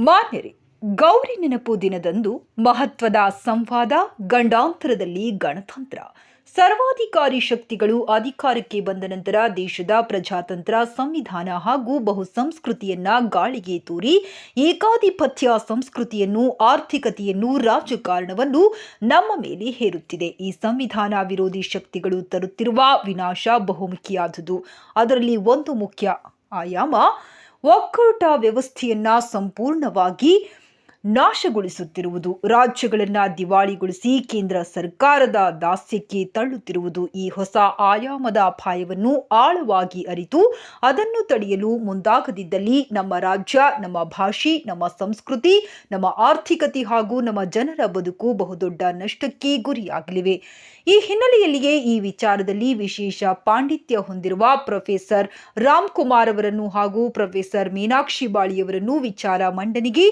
ಮಾನ್ಯರೇ, ಗೌರಿ ನೆನಪು ದಿನದಂದು ಮಹತ್ವದ ಸಂವಾದ ಗಂಡಾಂತರದಲ್ಲಿ ಗಣತಂತ್ರ. ಸರ್ವಾಧಿಕಾರಿ ಶಕ್ತಿಗಳು ಅಧಿಕಾರಕ್ಕೆ ಬಂದ ನಂತರ ದೇಶದ ಪ್ರಜಾತಂತ್ರ ಸಂವಿಧಾನ ಹಾಗೂ ಬಹು ಸಂಸ್ಕೃತಿಯನ್ನ ಗಾಳಿಗೆ ತೂರಿ, ಏಕಾಧಿಪತ್ಯ ಸಂಸ್ಕೃತಿಯನ್ನು, ಆರ್ಥಿಕತೆಯನ್ನು, ರಾಜಕಾರಣವನ್ನು ನಮ್ಮ ಮೇಲೆ ಹೇರುತ್ತಿದೆ. ಈ ಸಂವಿಧಾನ ವಿರೋಧಿ ಶಕ್ತಿಗಳು ತರುತ್ತಿರುವ ವಿನಾಶ ಬಹುಮುಖಿಯಾದುದು. ಅದರಲ್ಲಿ ಒಂದು ಮುಖ್ಯ ಆಯಾಮ ಒಕ್ಕೂಟ ವ್ಯವಸ್ಥೆಯನ್ನ ಸಂಪೂರ್ಣವಾಗಿ ನಾಶಗೊಳಿಸುತ್ತಿರುವುದು, ರಾಜ್ಯಗಳನ್ನು ದಿವಾಳಿಗೊಳಿಸಿ ಕೇಂದ್ರ ಸರ್ಕಾರದ ದಾಸ್ಯಕ್ಕೆ ತಳ್ಳುತ್ತಿರುವುದು ಈ ಹೊಸ ಆಯಾಮದ ಅಪಾಯವನ್ನು ಆಳವಾಗಿ ಅರಿತು ಅದನ್ನು ತಡೆಯಲು ಮುಂದಾಗದಿದ್ದಲ್ಲಿ ನಮ್ಮ ರಾಜ್ಯ, ನಮ್ಮ ಭಾಷೆ, ನಮ್ಮ ಸಂಸ್ಕೃತಿ, ನಮ್ಮ ಆರ್ಥಿಕತೆ ಹಾಗೂ ನಮ್ಮ ಜನರ ಬದುಕು ಬಹುದೊಡ್ಡ ನಷ್ಟಕ್ಕೆ ಗುರಿಯಾಗಲಿವೆ. ಈ ಹಿನ್ನೆಲೆಯಲ್ಲಿಯೇ ಈ ವಿಚಾರದಲ್ಲಿ ವಿಶೇಷ ಪಾಂಡಿತ್ಯ ಹೊಂದಿರುವ ಪ್ರೊಫೆಸರ್ ರಾಮ್ ಕುಮಾರ್ ಅವರನ್ನು ಹಾಗೂ ಪ್ರೊಫೆಸರ್ ಮೀನಾಕ್ಷಿ ಬಾಳಿಯವರನ್ನು ವಿಚಾರ ಮಂಡನೆಗೆ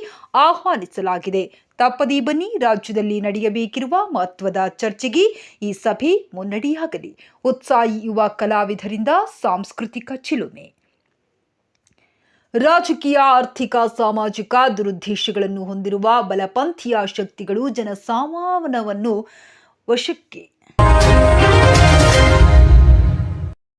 ಆಹ್ವಾನಿಸಲಾಗಿದೆ ತಪ್ಪದಿ ಬನ್ನಿ, ರಾಜ್ಯದಲ್ಲಿ ನಡೆಯಬೇಕಿರುವ ಮಹತ್ವದ ಚರ್ಚೆಗೆ ಈ ಸಭೆ ಮುನ್ನಡೆಯಾಗಲಿ. ಉತ್ಸಾಹಿ ಯುವ ಕಲಾವಿದರಿಂದ ಸಾಂಸ್ಕೃತಿಕ ಚಿಲುಮೆ. ರಾಜಕೀಯ, ಆರ್ಥಿಕ, ಸಾಮಾಜಿಕ ದುರುದ್ದೇಶಗಳನ್ನು ಹೊಂದಿರುವ ಬಲಪಂಥೀಯ ಶಕ್ತಿಗಳು ಜನಸಾಮಾನವನ್ನು ವಶಕ್ಕೆ